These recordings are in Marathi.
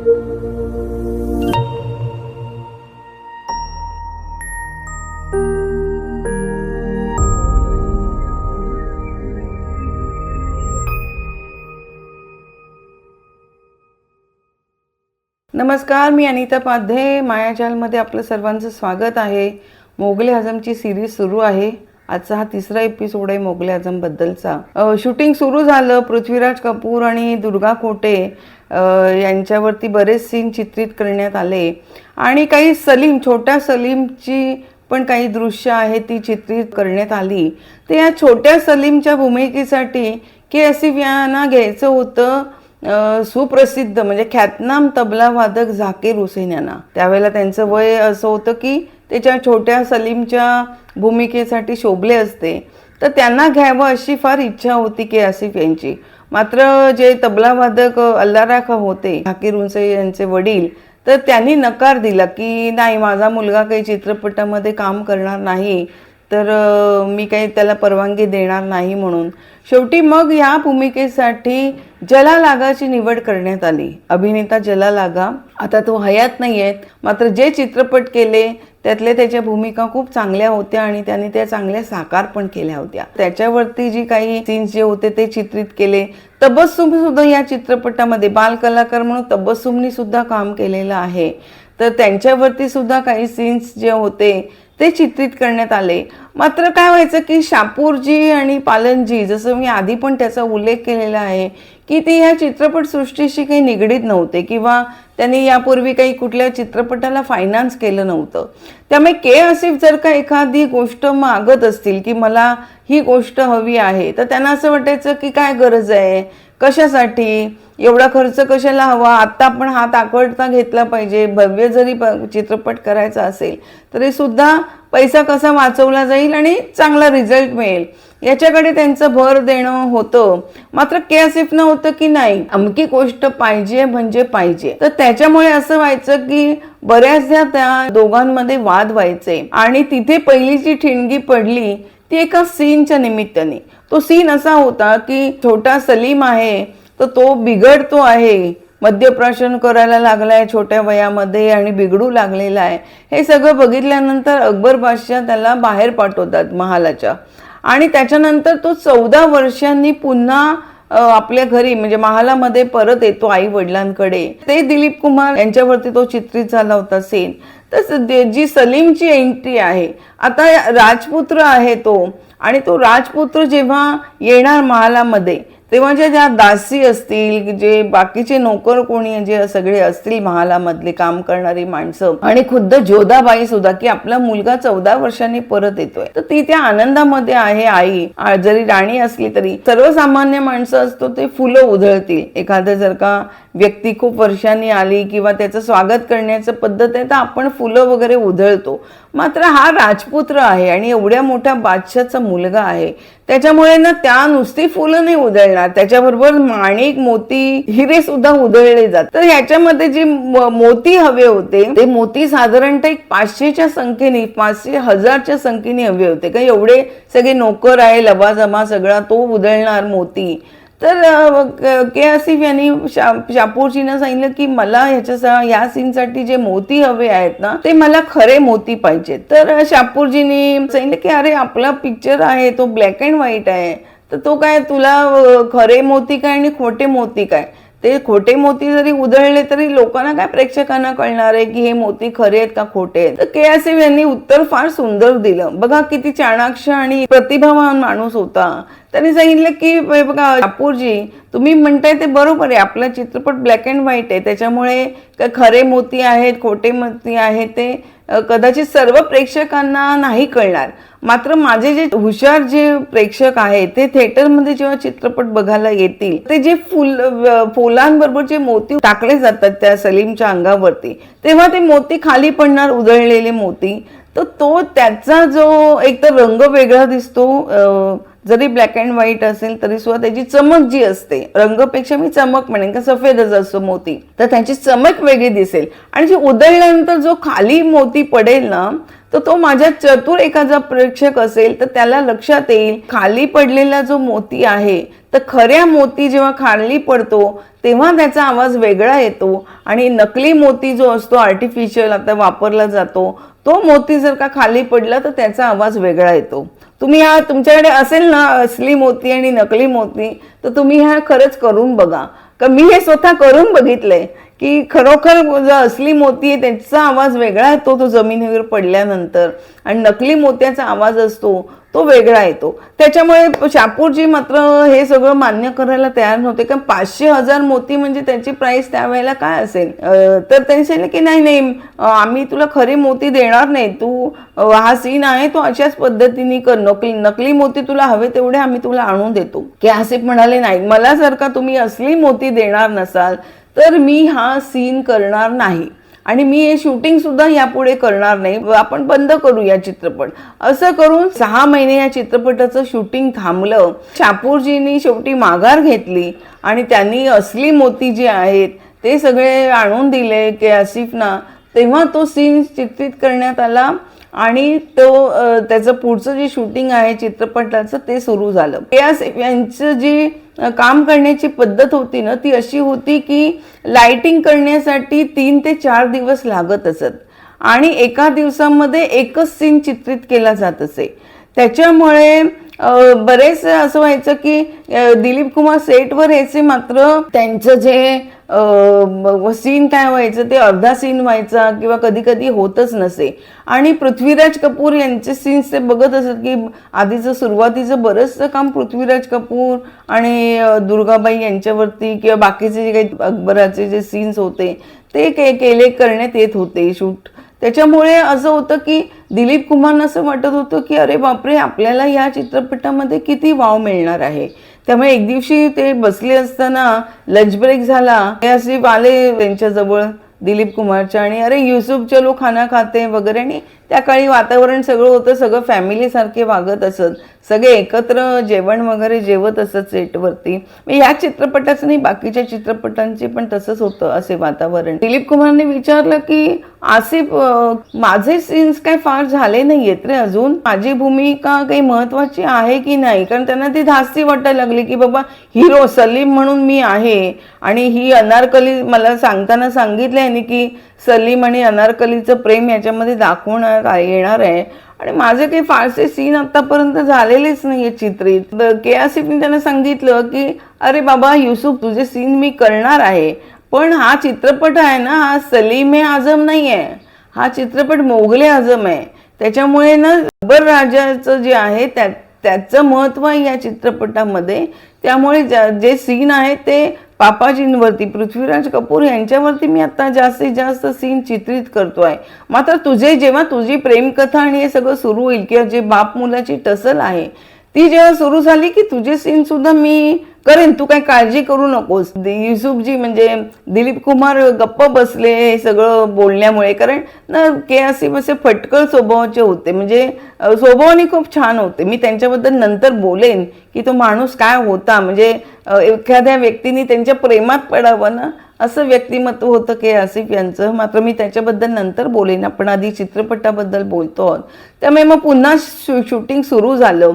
नमस्कार मी अनिता पाध्ये. मायाजालमध्ये आपलं सर्वांचं स्वागत आहे. मोगले हजमची सिरीज सुरू आहे. आजचा हा तिसरा एपिसोड आहे मोगले आजमबद्दलचा शूटिंग सुरू झालं. पृथ्वीराज कपूर आणि दुर्गा कोटे यांच्यावरती बरेच सीन चित्रित करण्यात आले. आणि काही सलीम छोट्या सलीमची पण काही दृश्य आहेत ती चित्रित करण्यात आली. तर या छोट्या सलीमच्या भूमिकेसाठी के एसिफ यांना घ्यायचं होतं सुप्रसिद्ध म्हणजे ख्यातनाम तबला वादक झाकीर हुसेन यांना त्यावेळेला त्यांचं वय असं होतं की त्याच्या छोट्या सलीमच्या भूमिकेसाठी शोभले असते. तर त्यांना घ्यावं अशी फार इच्छा होती के आसिफ यांची. मात्र जे तबला वादक होते झाकीर उंसे यांचे वडील तर त्यांनी नकार दिला की नाही माझा मुलगा काही चित्रपटामध्ये काम करणार नाही. तर मी काही त्याला परवानगी देणार नाही म्हणून. शेवटी मग या भूमिकेसाठी जला लागाची निवड करण्यात आली. अभिनेता जला लागा आता तो हयात नाही आहेत मात्र जे चित्रपट केले त्यातल्या त्याच्या भूमिका खूप चांगल्या होत्या आणि त्याने त्या चांगल्या साकार पण केल्या होत्या. त्याच्यावरती जी काही सीन्स जे होते ते चित्रित केले. तबस्सुम सुद्धा या चित्रपटामध्ये बालकलाकार म्हणून तबस्सुमनी सुद्धा काम केलेलं आहे. तर त्यांच्यावरती सुद्धा काही सीन्स जे होते ते चित्रित करण्यात आले. मात्र काय व्हायचं की शापूरजी आणि पालनजी जसं मी आधी पण त्याचा उल्लेख केलेला आहे की ते ह्या चित्रपटसृष्टीशी काही निगडीत नव्हते किंवा त्यांनी यापूर्वी काही कुठल्या चित्रपटाला फायनान्स केलं नव्हतं. त्यामुळे के आसिफ जर का एखादी गोष्ट मागत असतील की मला ही गोष्ट हवी आहे तर त्यांना असं वाटायचं की काय गरज आहे? कशासाठी? एवढा खर्च कशाला हवा? आत्ता आपण हात आकडता घेतला पाहिजे. भव्य जरी प- चित्रपट करायचा असेल तरी सुद्धा पैसा कसा वाचवला जाईल आणि चांगला रिझल्ट मिळेल. याच्याकडे त्यांचं भर देणं होतं. मात्र के आसिफनं होतं की नाही? अमकी गोष्ट पाहिजे म्हणजे पाहिजे. तर त्याच्यामुळे असं व्हायचं की बऱ्याचदा त्या दोघांमध्ये वाद व्हायचे. आणि तिथे पहिली जी ठिणगी पडली ती एका सीनच्या निमित्ताने. तो सीन असा होता की छोटा सलीम आहे तर तो बिघडतो आहे. मद्यप्राशन करायला लागलाय छोट्या वयामध्ये आणि बिघडू लागलेला आहे. हे सगळं बघितल्यानंतर अकबर बादशाह त्याला बाहेर पाठवतात महालाच्या. आणि त्याच्यानंतर तो चौदा वर्षांनी पुन्हा आपल्या घरी म्हणजे महालामध्ये परत येतो आई वडिलांकडे ते दिलीप कुमार यांच्यावरती तो चित्रित झाला होता सीन तर जी सलीमची एंट्री आहे आता राजपुत्र आहे तो आणि तो राजपुत्र जेव्हा येणार महालामध्ये तेव्हा ज्या ज्या दासी असतील जे बाकीचे नोकर कोणी जे सगळे असतील महालामधले काम करणारी माणसं आणि खुद्द जोधाबाई सुद्धा की आपला मुलगा चौदा वर्षांनी परत येतोय. तर ती त्या आनंदामध्ये आहे आई जरी राणी असली तरी सर्वसामान्य माणसं असतो ते फुलं उधळतील. एखादं जर का व्यक्ती खूप वर्षांनी आली किंवा त्याचं स्वागत करण्याचं पद्धत आहे तर आपण फुलं वगैरे उधळतो. मात्र हा राजपुत्र आहे आणि एवढ्या मोठ्या बादशाचा मुलगा आहे. त्याच्यामुळे ना त्या नुसती फुलं नाही उधळणार. त्याच्याबरोबर माणिक मोती हिरे सुद्धा उधळले जातात. तर ह्याच्यामध्ये जे मोती हवे होते ते मोती साधारणतः एक पाचशेच्या संख्येने पाचशे हजारच्या संख्येने हवे होते. का एवढे सगळे नोकर आहे लबाजमा सगळा तो उधळणार मोती. तर के आसिफ यांनी शा शापूरजीनं सांगितलं की मला ह्याच्या या सीनसाठी जे मोती हवे आहेत ना ते मला खरे मोती पाहिजेत. तर शापूरजीनी सांगितलं की अरे आपला पिक्चर आहे तो ब्लॅक अँड व्हाईट आहे. तर तो काय तुला खरे मोती काय आणि खोटे मोती काय? ते खोटे मोती जरी उधळले तरी लोकांना काय प्रेक्षकांना कळणार आहे की हे मोती खरे आहेत का खोटे आहेत? तर के आसिफ यांनी उत्तर फार सुंदर दिलं. बघा किती चाणाक्ष आणि प्रतिभावान माणूस होता. त्यांनी सांगितलं की बघा कापूरजी तुम्ही म्हणताय ते बरोबर आहे. आपला चित्रपट ब्लॅक अँड व्हाईट आहे. त्याच्यामुळे काय खरे मोती आहेत खोटे मोती आहेत ते कदाचित सर्व प्रेक्षकांना नाही कळणार. मात्र माझे जे हुशार जे प्रेक्षक आहेत ते थिएटरमध्ये जेव्हा चित्रपट बघायला येतील ते जे फुल फुलांबरोबर जे मोती टाकले जातात त्या सलीमच्या अंगावरती तेव्हा ते मोती खाली पडणार उधळलेले मोती तर तो त्याचा जो एक तर रंग वेगळा दिसतो अं, जरी ब्लॅक अँड व्हाईट असेल तरी सुद्धा त्याची चमक जी असते रंगपेक्षा मी चमक म्हणेन का सफेदच असतो मोती तर त्याची चमक वेगळी दिसेल. आणि जी उदळल्यानंतर जो खाली मोती पडेल ना तर तो माझ्या चतुर एखादा प्रेक्षक असेल तर त्याला लक्षात येईल खाली पडलेला जो मोती आहे तर खऱ्या मोती जेव्हा खाली पडतो तेव्हा त्याचा आवाज वेगळा येतो. आणि नकली मोती जो असतो आर्टिफिशियल आता वापरला जातो तो मोती जर का खाली पडला तर त्याचा आवाज वेगळा येतो. तुम्ही हा तुमच्याकडे असेल ना असली मोती आणि नकली मोती तर तुम्ही ह्या खरंच करून बघा. का मी हे स्वतः करून बघितलंय? की खरोखर जो असली मोती आहे त्याचा आवाज वेगळा येतो तो जमिनीवर पडल्यानंतर. आणि नकली मोत्याचा आवाज असतो तो वेगळा येतो. त्याच्यामुळे शापूरजी मात्र हे सगळं मान्य करायला तयार नव्हते. कारण पाचशे हजार मोती म्हणजे त्याची प्राइस त्यावेळेला काय असेल? तर त्यांनी सांगितलं की नाही नाही आम्ही तुला खरे मोती देणार नाही. तू हा सीन आहे तो अशाच पद्धतीने कर. नकली नकली मोती तुला हवे तेवढे आम्ही तुला आणून देतो. की आसिफ म्हणाले नाही मला जर का तुम्ही असली मोती देणार नसाल तर मी हा सीन करणार नाही. आणि मी हे शूटिंग सुद्धा यापुढे करणार नाही. आपण बंद करू या चित्रपट. असं करून सहा महिने या चित्रपटाचं शूटिंग थांबलं. शापूरजींनी शेवटी माघार घेतली. आणि त्यांनी असली मोती जी आहेत ते सगळे आणून दिले के आसिफना. तेव्हा तो सीन चित्रित करण्यात आला. आणि तो त्याचं पुढचं जे शूटिंग आहे चित्रपटाचं ते सुरू झालं. प्रियास यांचं जी काम करण्याची पद्धत होती ना ती अशी होती की लाइटिंग करण्यासाठी तीन ते चार दिवस लागत असत. आणि एका दिवसामध्ये एकच सीन चित्रित केला जात असे. त्याच्यामुळे बरेच असं व्हायचं की दिलीप कुमार सेटवर यायचे मात्र त्यांचं जे सीन काय व्हायचं ते अर्धा सीन व्हायचा किंवा कधी कधी होतच नसे. आणि पृथ्वीराज कपूर यांचे सीन्स ते बघत असत की आधीचं सुरुवातीचं बरंचसं काम पृथ्वीराज कपूर आणि दुर्गाबाई यांच्यावरती किंवा बाकीचे जे काही अकबराचे जे सीन्स होते ते के केले करण्यात येत होते शूट. त्याच्यामुळे असं होतं की दिलीप कुमारनं असं वाटत होतं की अरे बापरे आपल्याला या चित्रपटामध्ये किती वाव मिळणार आहे. त्यामुळे एक दिवशी ते बसले असताना लंच ब्रेक झाला. हे असे आले त्यांच्याजवळ दिलीप कुमारच्या आणि अरे युसुफ चलो खाना खाते वगैरे आणि त्या काळी वातावरण सगळं होतं सगळं फॅमिलीसारखे वागत असत. सगळे एकत्र जेवण वगैरे जेवत असत सेटवरती मग या चित्रपटाचं नाही बाकीच्या चित्रपटांचे पण तसंच होतं असे वातावरण. दिलीप कुमारने विचारलं की आसिफ माझे सीन्स काय फार झाले नाहीयेत रे अजून? माझी भूमिका काही महत्वाची आहे की नाही? कारण त्यांना ती धास्ती वाटायला लागली की बाबा हिरो सलीम म्हणून मी आहे. आणि ही अनारकली मला सांगताना सांगितलं यांनी की सलीम आणि अनारकलीचं प्रेम याच्यामध्ये दाखवण्यात येणार आहे? आणि माझे काही फारसे सीन आतापर्यंत झालेलेच नाहीये चित्रित. के आसिफने त्यांना सांगितलं की अरे बाबा युसुफ तुझे सीन मी करणार आहे. पण हा चित्रपट आहे ना हा सलीम ए आझम नाही आहे हा चित्रपट मोगले आझम आहे. त्याच्यामुळे ना अकबर राजाचं जे आहे त्या त्याचं महत्त्व आहे या चित्रपटामध्ये. त्यामुळे जे सीन आहे ते पापाजींवरती पृथ्वीराज कपूर यांच्यावरती मी आता जास्तीत जास्त सीन चित्रित करतोय. मात्र तुझे जेव्हा तुझी प्रेमकथा आणि हे सगळं सुरू होईल किंवा जे बाप मुलाची टसल आहे ती जेव्हा सुरू झाली की तुझे सीन सुद्धा मी करेन. तू काही काळजी करू नकोस. युसुफजी म्हणजे दिलीप कुमार गप्प बसले हे सगळं बोलण्यामुळे. कारण ना के आसिफ असे फटकळ स्वभावाचे होते. म्हणजे स्वभावाने खूप छान होते. मी त्यांच्याबद्दल नंतर बोलेन की तो माणूस काय होता. म्हणजे एखाद्या व्यक्तीने त्यांच्या प्रेमात पडावं ना असं व्यक्तिमत्व होतं के आसिफ यांचं. मात्र मी त्याच्याबद्दल नंतर बोलेन. आपण आधी चित्रपटाबद्दल बोलतो आहोत. त्यामुळे मग पुन्हा शूटिंग सुरू झालं.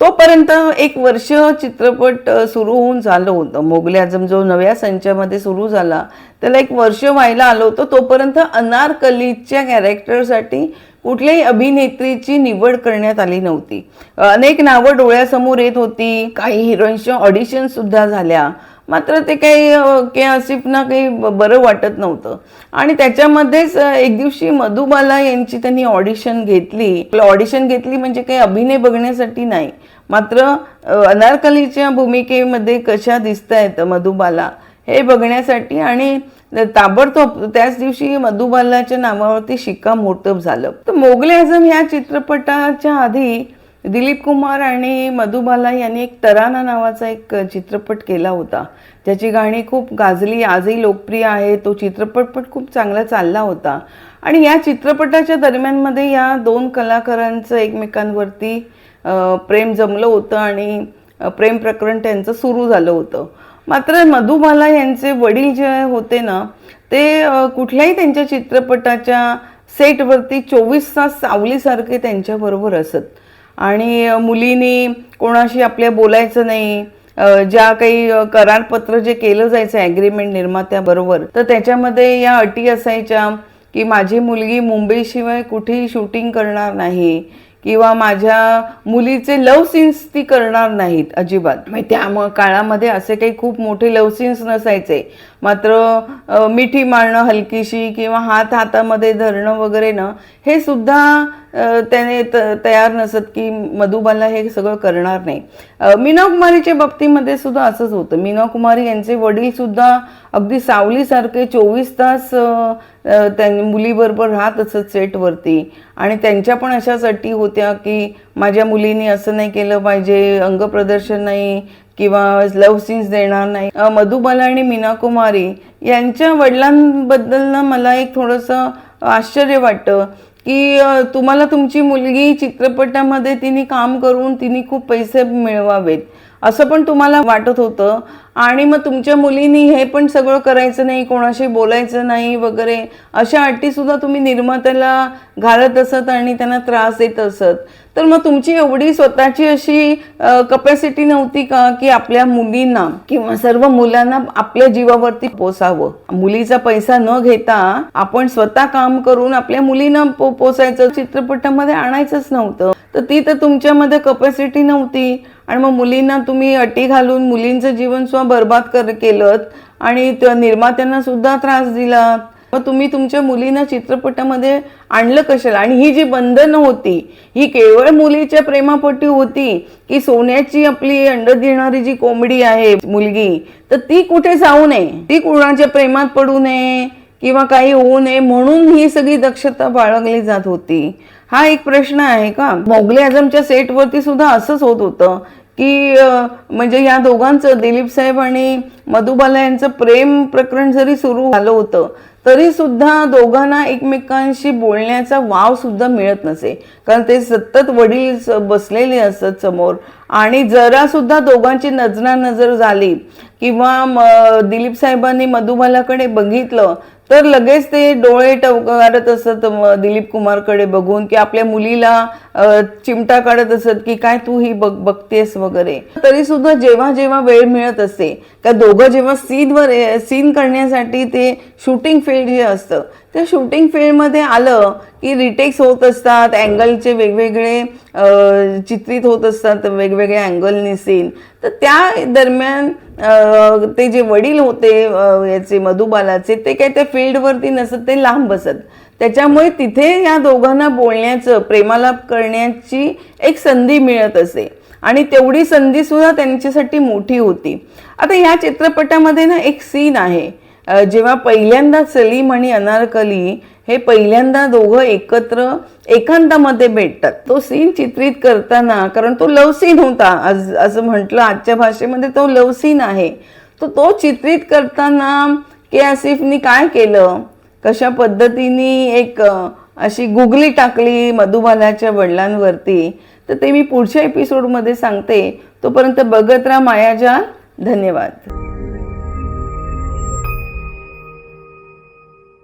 तोपर्यंत एक वर्ष चित्रपट सुरू होऊन झालं होतं. मोगले आजम जो नव्या संचामध्ये सुरू झाला त्याला एक वर्ष व्हायला आलं होतं. तोपर्यंत अनारकलीच्या कॅरेक्टरसाठी कुठल्याही अभिनेत्रीची निवड करण्यात आली नव्हती. अनेक नावं डोळ्यासमोर येत होती. काही हिरोईन्सच्या ऑडिशन सुद्धा झाल्या. मात्र ते काही के आसिफना काही बरं वाटत नव्हतं. आणि त्याच्यामध्येच एक दिवशी मधुबाला यांची त्यांनी ऑडिशन घेतली. ऑडिशन घेतली म्हणजे काही अभिनय बघण्यासाठी नाही. मात्र अनारकलीच्या भूमिकेमध्ये कशा दिसत आहेत मधुबाला हे बघण्यासाठी आणि ताबडतोब त्याच दिवशी मधुबालाच्या नावावरती शिक्कामोर्तब झालं. तर मोगले आझम या चित्रपटाच्या आधी दिलीप कुमार आणि मधुबाला यांनी एक तराना नावाचा एक चित्रपट केला होता. ज्याची गाणी खूप गाजली आजही लोकप्रिय आहे. तो चित्रपट पण खूप चांगला चालला होता. आणि या चित्रपटाच्या दरम्यानमध्ये या दोन कलाकारांचं एकमेकांवरती प्रेम जमलं होतं आणि प्रेम प्रकरण त्यांचं सुरू झालं होतं. मात्र मधुबाला यांचे वडील जे होते ना ते कुठल्याही त्यांच्या चित्रपटाच्या सेटवरती चोवीस तास सावलीसारखे त्यांच्याबरोबर असत. आणि अ, मुलीनी कोणाशी आपल्या बोलायचं नाही. ज्या काही करारपत्र जे केलं जायचं ॲग्रीमेंट निर्मात्याबरोबर तर त्याच्यामध्ये या अटी असायच्या की माझी मुलगी मुंबईशिवाय कुठेही शूटिंग करणार नाही किंवा माझ्या मुलीचे लव सीन्स ती करणार नाहीत अजिबात. म्हणजे त्या काळामध्ये असे काही खूप मोठे लव सीन्स नसायचे. मात्र मिठी मारणं हलकीशी किंवा हात हातामध्ये धरणं वगैरे ना हे सुद्धा त्याने त- तयार नसत की मधुबाला हे सगळं करणार नाही. अ, मीना कुमारीच्या बाबतीमध्ये सुद्धा असंच होतं. मीना कुमारी यांचे वडील सुद्धा अगदी सावलीसारखे चोवीस तास अ, त्या मुलीबरोबर राहत असत सेटवरती. आणि त्यांच्या पण अशाच अटी होत्या की माझ्या मुलीने असं नाही केलं पाहिजे अंगप्रदर्शन नाही किंवा लव्ह सीन्स देणार नाही. मधुबाला आणि मीना कुमारी यांच्या वडिलांबद्दल ना मला एक थोडंसं आश्चर्य वाटतं की तुम्हाला तुमची मुलगी चित्रपटामध्ये तिने काम करून तिने खूप पैसे मिळवावेत. असं पण तुम्हाला वाटत होतं. आणि मग तुमच्या मुलीनी हे पण सगळं करायचं नाही कोणाशी बोलायचं नाही वगैरे अशा अटीसुद्धा तुम्ही निर्मात्याला घालत असत आणि त्यांना त्रास देत असत. तर मग तुमची एवढी स्वतःची अशी कपॅसिटी नव्हती का की आपल्या मुलींना किंवा सर्व मुलांना आपल्या जीवावरती पोसावं? मुलीचा पैसा न घेता आपण स्वतः काम करून आपल्या मुलींना पो पोसायचं चित्रपटामध्ये आणायचंच नव्हतं. तर ती तर तुमच्यामध्ये कपॅसिटी नव्हती. आणि मग मुलींना तुम्ही अटी घालून मुलींचं जीवन सुद्धा बर्बाद कर केलं आणि त्या निर्मात्यांना सुद्धा त्रास दिला मग तुम्ही तुमच्या मुलींना चित्रपटामध्ये आणलं कशाला? आणि ही जी बंधनं होती ही केवळ मुलीच्या प्रेमापोटी होती की सोन्याची आपली अंड देणारी जी कोंबडी आहे मुलगी तर ती कुठे जाऊ नये? ती कुणाच्या प्रेमात पडू नये किंवा काही होऊ नये म्हणून ही सगळी दक्षता बाळगली जात होती? हा एक प्रश्न आहे का? मोगले आझमच्या सेटवरती सुद्धा असंच होत होतं की म्हणजे या दोघांचं दिलीप साहेब आणि मधुबाला यांचं प्रेम प्रकरण जरी सुरू झालं होतं तरी सुद्धा दोघांना एकमेकांशी बोलण्याचा वाव सुद्धा मिळत नसे. कारण ते सतत वडील बसलेले असत समोर. आणि जरा सुद्धा दोघांची नजरा नजर झाली किंवा दिलीप साहेबांनी मधुबालाकडे बघितलं तर लगेच ते डोळे टवकारत असत दिलीप कुमारकडे बघून की आपल्या मुलीला चिमटा काढत असत की काय तू ही बघ बघतेस वगैरे. तरी सुद्धा जेव्हा जेव्हा वेळ मिळत असते का दोघं जेव्हा सीनवर सीन करण्यासाठी ते शूटिंग फील्ड जे असतं त्या शूटिंग फील्डमध्ये आलं की रिटेक्स होत असतात अँगलचे वेगवेगळे चित्रित होत असतात वेगवेगळ्या अँगलनी सीन तर त्या दरम्यान ते जे वडील होते याचे मधुबालाचे ते काय त्या फील्डवरती नसत ते लांब बसत त्याच्यामुळे तिथे या दोघांना बोलण्याचं प्रेमालाप करण्याची एक संधी मिळत असे. आणि तेवढी संधी सुद्धा त्यांच्यासाठी मोठी होती. आता या चित्रपटामध्ये ना एक सीन आहे. जेव्हा पहिल्यांदा सलीम आणि अनारकली हे पहिल्यांदा दोघं एकत्र एकांतामध्ये भेटतात तो सीन चित्रित करताना कारण तो लव सीन होता आज असं म्हटलं आजच्या भाषेमध्ये तो लव सीन आहे. तर तो चित्रित करताना के आसिफनी काय केलं? कशा पद्धतीने एक अशी गुगली टाकली मधुबालाच्या वडिलांवरती? तर ते मी पुढच्या एपिसोडमध्ये सांगते. तोपर्यंत बघत राहा मायाजाल. धन्यवाद.